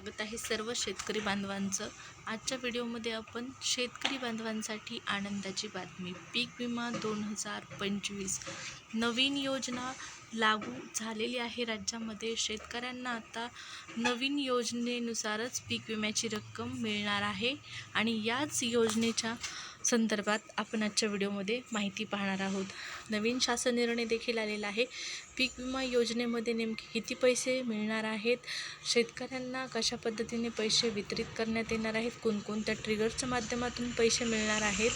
स्वागत आहे सर्व शेतकरी बांधवांचं. आजच्या व्हिडिओमध्ये आपण शेतकरी बांधवांसाठी आनंदाची बातमी. पीक विमा दोन हजार पंचवीस. नवीन योजना लागू झालेली आहे राज्यामध्ये. शेतकऱ्यांना आता नवीन योजनेनुसारच पीक विम्याची रक्कम मिळणार आहे. आणि याच योजनेच्या संदर्भात आपण आजच्या व्हिडिओमध्ये माहिती पाहणार आहोत. नवीन शासन निर्णय देखील आलेला आहे. पीक विमा योजनेमध्ये नेमके किती पैसे मिळणार आहेत? शेतकऱ्यांना कशा पद्धतीने पैसे वितरित करण्यात येणार आहेत? कोणकोणत्या ट्रिगरच्या माध्यमातून पैसे मिळणार आहेत?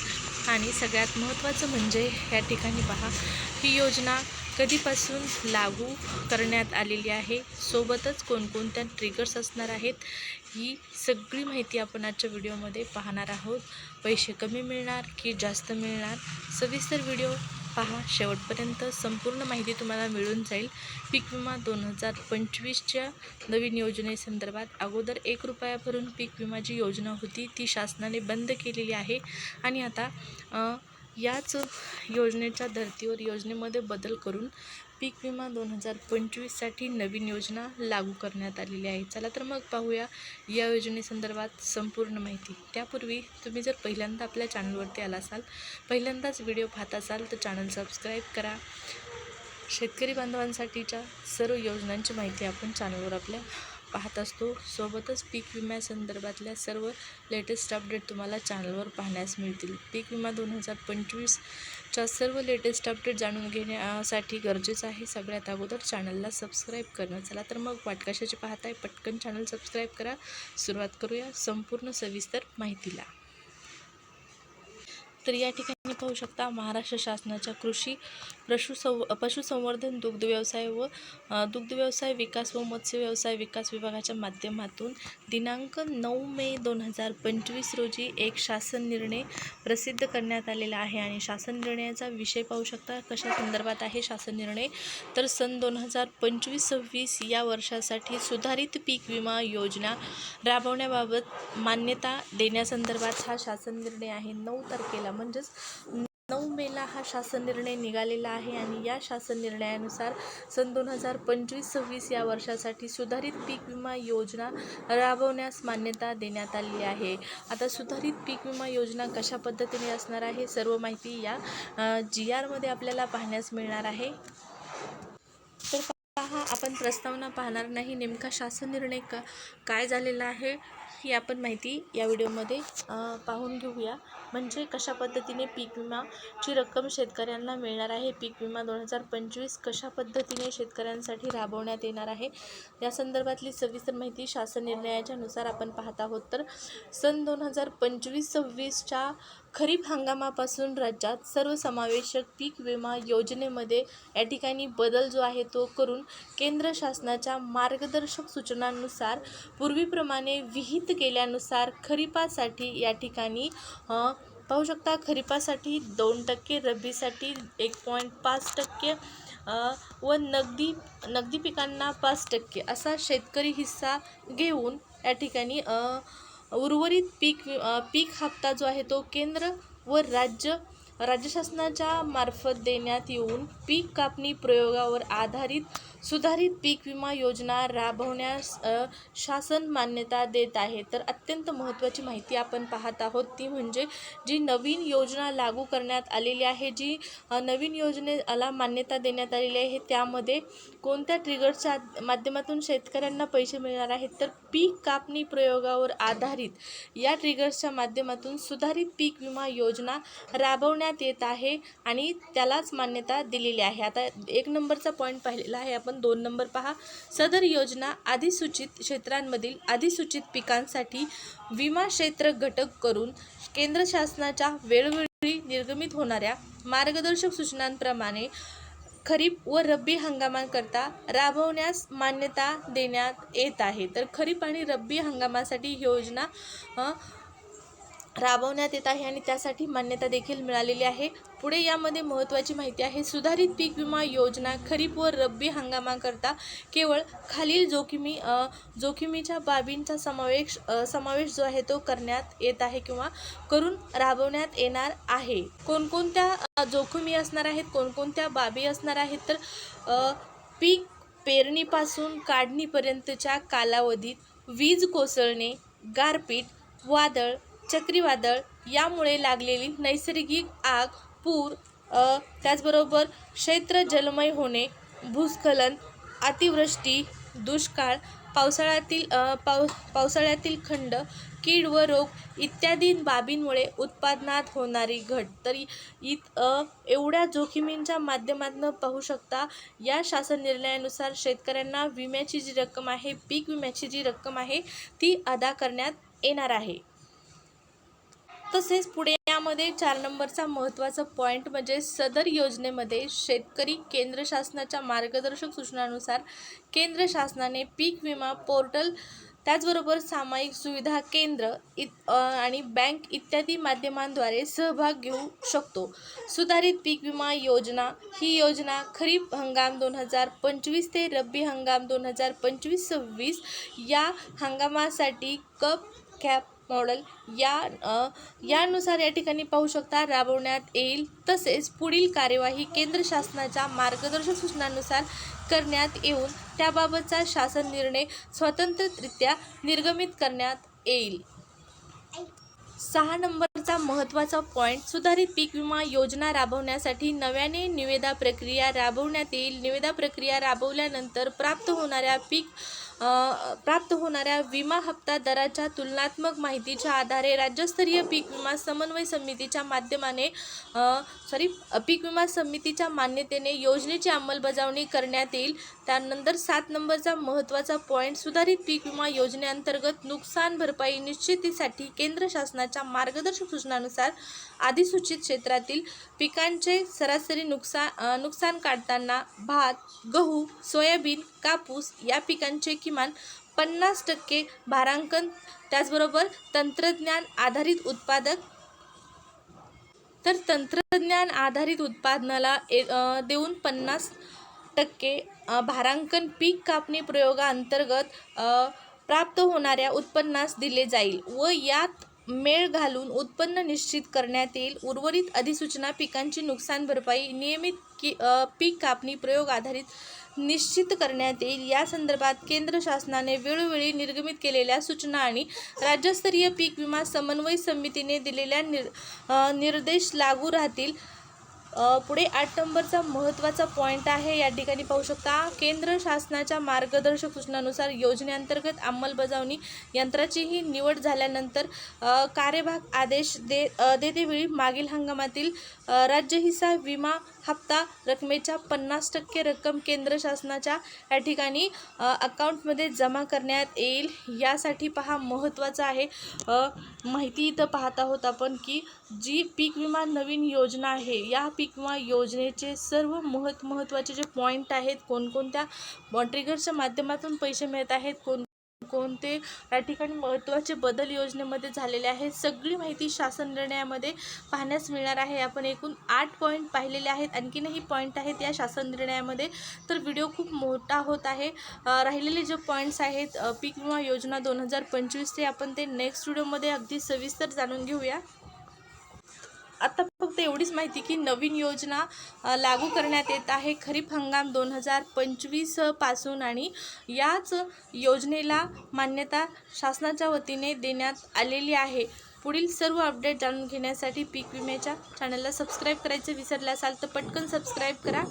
आणि सगळ्यात महत्त्वाचं म्हणजे या ठिकाणी पहा ही योजना कधीपासून लागू करण्यात आलेली आहे? सोबतच कोणकोणत्या ट्रिगर्स असणार आहेत? ही सगळी माहिती आपण आजच्या व्हिडिओमध्ये पाहणार आहोत. पैसे कमी मिळणार की जास्त मिळणार? सविस्तर व्हिडिओ पहा. शेवटपर्यंत संपूर्ण माहिती तुम्हाला मिळून जाईल. पीक विमा दोन हजार पंचवीसच्या नवीन योजनेसंदर्भात अगोदर एक रुपया भरून पीक विमा जी योजना होती. ती शासनाने बंद केलेली आहे. आणि आता याच योजनेच्या धर्तीवर योजनेमध्ये बदल करून पीक विमा दोन हजार पंचवीससाठी नवीन योजना लागू करण्यात आलेली आहे. चला तर मग पाहूया या योजनेसंदर्भात संपूर्ण माहिती. त्यापूर्वी तुम्ही जर पहिल्यांदा आपल्या चॅनलवरती आला असाल पहिल्यांदाच व्हिडिओ पाहत असाल तर चॅनल सबस्क्राईब करा. शेतकरी बांधवांसाठीच्या सर्व योजनांची माहिती आपण चॅनलवर आपल्या पाहत असतो. सोबतच पीक विम्यासंदर्भातल्या सर्व लेटेस्ट अपडेट तुम्हाला चॅनलवर पाहण्यास मिळतील. पीक विमा दोन हजार पंचवीसच्या सर्व लेटेस्ट अपडेट जाणून घेण्यासाठी गरजेचं आहे सगळ्यात अगोदर चॅनलला सबस्क्राईब करणं. चला तर मग वाट कशाची पाहताय? पटकन चॅनल सबस्क्राईब करा. सुरुवात करूया संपूर्ण सविस्तर माहितीला. तर या ठिकाणी तुम्ही पाहू शकता महाराष्ट्र शासनाच्या कृषी पशुसंव पशुसंवर्धन दुग्ध व्यवसाय व दुग्धव्यवसाय दुग्ध व्यवसाय विकास व मत्स्य व्यवसाय विकास विभागाच्या माध्यमातून दिनांक नऊ मे दोन हजार पंचवीस रोजी एक शासन निर्णय प्रसिद्ध करण्यात आलेला आहे. आणि शासन निर्णयाचा विषय पाहू शकता कशा संदर्भात आहे शासन निर्णय? तर सन दोन हजार पंचवीस सव्वीस या वर्षासाठी सुधारित पीक विमा योजना राबवण्याबाबत मान्यता देण्यासंदर्भात हा शासन निर्णय आहे. नऊ तारखेला म्हणजेच नऊ मेला हा शासन निर्णय निघालेला आहे आणि या शासन निर्णयानुसार सन दोन हजार पंचवीस सव्वीस या वर्षासाठी सुधारित पीक विमा योजना राबवण्यास मान्यता देण्यात आलेली आहे. आता सुधारित पीक विमा योजना कशा पद्धतीने असणार आहे सर्व माहिती या जी आरमध्ये आपल्याला पाहण्यास मिळणार आहे. तर पहा आपण प्रस्तावना पाहणार नाही. नेमका शासन निर्णय का काय झालेला आहे? ही आपण माहिती या व्हिडिओमध्ये पाहून घेऊया. म्हणजे कशा पद्धतीने पीक विमाची रक्कम शेतकऱ्यांना मिळणार आहे? पीक विमा दोन हजार पंचवीस कशा पद्धतीने शेतकऱ्यांसाठी राबवण्यात येणार आहे? या संदर्भातली सविस्तर माहिती शासन निर्णयाच्यानुसार आपण पाहत आहोत. तर सन दोन हजार पंचवीस सव्वीसच्या खरीप हंगामापासून राज्यात सर्वसमावेशक पीक विमा योजनेमध्ये या ठिकाणी बदल जो आहे तो करून केंद्र शासनाच्या मार्गदर्शक सूचनांनुसार पूर्वीप्रमाणे विहित केल्यानुसार खरीपासाठी या ठिकाणी पाहू शकता खरीपासाठी दोन टक्के रब्बीसाठी एक पॉईंट पाच टक्के व नगदी नगदी पिकांना पाच टक्के असा शेतकरी हिस्सा घेऊन या ठिकाणी उर्वरित पीक पीक हप्ता जो आहे तो केंद्र व राज्य राज्य शासनाच्या मार्फत देण्यात येऊन पीक कापणी प्रयोगावर आधारित सुधारित पीक विमा योजना राबवण्यास शासन मान्यता देत आहे. तर अत्यंत महत्त्वाची माहिती आपण पाहत आहोत ती म्हणजे जी नवीन योजना लागू करण्यात आलेली आहे जी नवीन योजनेला मान्यता देण्यात आलेली आहे त्यामध्ये कोणत्या ट्रिगरच्या माध्यमातून शेतकऱ्यांना पैसे मिळणार आहेत? तर पीक कापणी प्रयोगावर आधारित या ट्रिगर्सच्या माध्यमातून सुधारित पीक विमा योजना करण्यात येत आहे आणि त्यालाच मान्यता दिलेली आहे. आता एक नंबरचा पॉईंट पाहिलेला आहे. आपण दोन नंबर पहा. सदर योजना अधिसूचित क्षेत्रांमधील अधिसूचित पिकांसाठी विमा क्षेत्र घटक करून केंद्र शासनाच्या वेळोवेळी निर्गमित होणाऱ्या मार्गदर्शक सूचनांप्रमाणे खरीप व रब्बी हंगामाकरता राबवण्यास मान्यता देण्यात येत आहे. तर खरीप आणि रब्बी हंगामासाठी ही योजना राबवण्यात येत आहे आणि त्यासाठी मान्यता देखील मिळालेली आहे. पुढे यामध्ये महत्त्वाची माहिती आहे. सुधारित पीक विमा योजना खरीप व रब्बी हंगामाकरता केवळ खालील जोखिमी अ, जोखमीच्या बाबींचा समावेश समावेश जो आहे तो करण्यात येत आहे किंवा करून राबवण्यात येणार आहे. कोणकोणत्या जोखमी असणार आहेत कोणकोणत्या बाबी असणार आहेत तर पीक पेरणीपासून काढणीपर्यंतच्या कालावधीत वीज कोसळणे गारपीट वादळ चक्रीवादळ यामुळे लागलेली नैसर्गिक आग पूर त्याचबरोबर क्षेत्र जलमय होणे भूस्खलन अतिवृष्टी दुष्काळ पावसाळ्यातील पाव पावसाळ्यातील खंड कीड व रोग इत्यादी बाबींमुळे उत्पादनात होणारी घट. तरी इत एवढ्या जोखमींच्या माध्यमातून पाहू शकता या शासन निर्णयानुसार शेतकऱ्यांना विम्याची जी रक्कम आहे पीक विम्याची जी रक्कम आहे ती अदा करण्यात येणार आहे. तसेच पुढे यामध्ये चार नंबरचा महत्त्वाचा पॉईंट म्हणजे सदर योजनेमध्ये शेतकरी केंद्र शासनाच्या मार्गदर्शक सूचनानुसार केंद्र शासनाने पीक विमा पोर्टल त्याचबरोबर सामायिक सुविधा केंद्र इत आणि बँक इत्यादी माध्यमांद्वारे सहभाग घेऊ शकतो. सुधारित पीक विमा योजना ही योजना खरीप हंगाम दोन हजार पंचवीस ते रब्बी हंगाम दोन हजार पंचवीस सव्वीस या हंगामासाठी कप कॅप मॉडेल या यानुसार या ठिकाणी पाहू शकता राबवण्यात येईल. तसेच पुढील कार्यवाही केंद्र शासनाच्या मार्गदर्शक सूचनांनुसार करण्यात येऊन त्याबाबतचा शासन निर्णय स्वतंत्ररित्या निर्गमित करण्यात येईल. सहा नंबरचा महत्त्वाचा पॉईंट सुधारित पीक विमा योजना राबवण्यासाठी नव्याने निवेदा प्रक्रिया राबवण्यात येईल. निवेदा प्रक्रिया राबवल्यानंतर प्राप्त होणाऱ्या पीक प्राप्त होणाऱ्या विमा हप्ता दराच्या तुलनात्मक माहितीच्या आधारे राज्यस्तरीय पीक विमा समन्वय समितीच्या माध्यमाने सॉरी पीक विमा समितीच्या मान्यतेने योजनेची अंमलबजावणी करण्यात येईल. त्यानंतर सात नंबरचा महत्त्वाचा पॉईंट सुधारित पीक विमा योजनेअंतर्गत नुकसान भरपाई निश्चितीसाठी केंद्र शासनाच्या मार्गदर्शक सूचनानुसार अधिसूचित क्षेत्रातील पिकांचे सरासरी नुकसान नुकसान काढताना भात गहू सोयाबीन कापूस या पिकांचे किमान पन्नास टक्के भारांकन त्याचबरोबर तंत्रज्ञान आधारित उत्पादक तर तंत्रज्ञान आधारित उत्पादनाला ए- देऊन पन्नास टक्के भारांकन पीक कापणी प्रयोगाअंतर्गत प्राप्त होणाऱ्या उत्पन्नास दिले जाईल व यात मेळ घालून उत्पन्न निश्चित करण्यात येईल. उर्वरित अधिसूचना पिकांची नुकसान भरपाई नियमित की पीक कापणी प्रयोग आधारित निश्चित करण्यात येईल. या संदर्भात केंद्र शासनाने वेळोवेळी निर्गमित केलेल्या सूचना आणि राज्यस्तरीय पीक विमा समन्वय समितीने दिलेल्या निर निर्देश लागू राहतील. पुढे आठ नंबरचा महत्त्वाचा पॉईंट आहे. या ठिकाणी पाहू शकता केंद्र शासनाच्या मार्गदर्शक सूचनानुसार योजनेअंतर्गत अंमलबजावणी यंत्राचीही निवड झाल्यानंतर कार्यभाग आदेश दे देतेवेळी मागील हंगामातील अ, राज्य हिस्सा विमा हप्ता रकमेच्या पन्नास टक्के रक्कम केंद्र शासनाच्या या ठिकाणी अकाउंटमध्ये जमा करण्यात येईल. यासाठी पहा महत्त्वाचं आहे माहिती इथं पाहत आहोत आपण की जी पीक विमा नवीन योजना आहे या पीक विमा योजनेचे सर्व महत् महत्त्वाचे जे पॉईंट आहेत कोणकोणत्या ट्रिगरच्या माध्यमातून पैसे मिळत आहेत कोण कोणते या ठिकाणी महत्त्वाचे बदल योजनेमध्ये झालेले आहेत. सगळी माहिती शासन निर्णयामध्ये पाहण्यास मिळणार आहे. आपण एकूण आठ पॉईंट पाहिलेले आहेत. आणखीनही पॉईंट आहेत या शासन निर्णयामध्ये. तर व्हिडिओ खूप मोठा होत आहे. राहिलेले जे पॉईंट्स आहेत पीक विमा योजना दोन हजार पंचवीस ते आपण ते नेक्स्ट व्हिडिओमध्ये अगदी सविस्तर जाणून घेऊया. आता फक्त एवढीच माहिती की नवीन योजना लागू करण्यात येत आहे. खरीप हंगाम दोन हजार पंचवीसपासून आणि याच योजनेला मान्यता शासनाच्या वतीने देण्यात आलेली आहे. पुढील सर्व अपडेट जाणून घेण्यासाठी पीक विम्याच्या चॅनलला सबस्क्राईब करायचं विसरला असाल तर पटकन सबस्क्राईब करा.